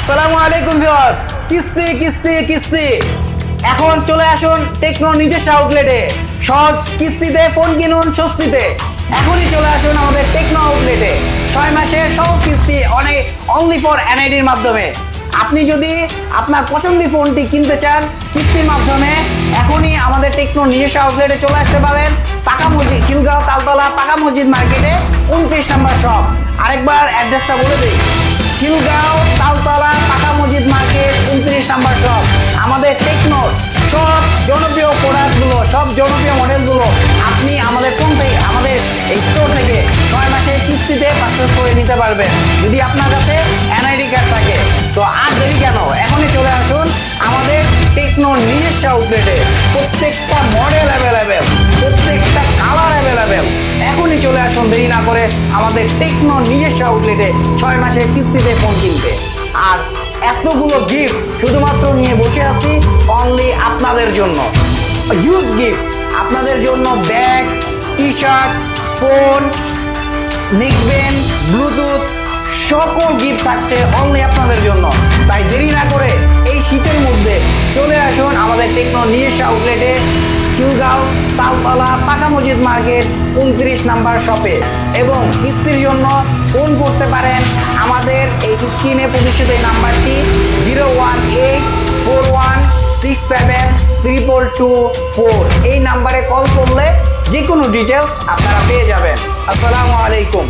আসসালামু আলাইকুম ভিউয়ার্স। কিস্তি কিস্তি কিস্তি। এখন চলে আসুন টেকনো নিজস্ব আউটলেটে। সহজ কিস্তিতে ফোন কিনুন স্বস্তিতে। এখনই চলে আসুন আমাদের টেকনো আউটলেটে। ছয় মাসের সহজ কিস্তি অনেক অনলি ফর এনআইডির মাধ্যমে। আপনি যদি আপনার পছন্দের ফোনটি কিনতে চান, কিস্তির মাধ্যমে এখনই আমাদের টেকনো নিজস্ব আউটলেটে চলে আসতে পারেন। পাকা মসজিদ খিলগাঁও তালতলা পাকা মসজিদ মার্কেটে উনত্রিশ নম্বর শপ। আরেকবার অ্যাড্রেসটা বলে দিই। খিলগাঁও নাম্বার শপ আমাদের টেকনোর সব জনপ্রিয় প্রোডাক্টগুলো সব জনপ্রিয় মডেলগুলো আপনি আমাদের ফোন থেকে আমাদের স্টোর থেকে ছয় মাসের কিস্তিতে পারচেস করে নিতে পারবেন। যদি আপনার কাছে এনআইডি কার্ড থাকে, তো আর দেরি কেন? এখনই চলে আসুন আমাদের টেকনোর নিজস্ব আউটলেটে প্রত্যেকটা মডেল অ্যাভেলেবেল প্রত্যেকটা কালার অ্যাভেলেবেল এখনই চলে আসুন, দেরি না করে আমাদের টেকনো নিজস্ব আউটলেটে ছয় মাসের কিস্তিতে ফোন কিনতে। আর এতগুলো গিফট শুধুমাত্র নিয়ে বসে আছি অনলি আপনাদের জন্য। হিউজ গিফট আপনাদের জন্য ব্যাগ টি শার্ট ফোন নিকবেন ব্লুটুথ সকল গিফট থাকছে অনলি আপনাদের জন্য। তাই দেরি না করে এই শীতের মধ্যে চলে আসুন আমাদের টেকনো নিজস্ব আউটলেটে চুলগাঁও তালতলা, পাকা মসজিদ মার্কেট, উনত্রিশ নাম্বার শপে। এবং কিস্তির জন্য ফোন করতে পারেন আমাদের এই স্ক্রিনে প্রদর্শিত এই নাম্বারটি zero one eight four one six seven triple two four. এই নাম্বারে কল করলে যে কোনো ডিটেলস আপনারা পেয়ে যাবেন। আসসালামু আলাইকুম।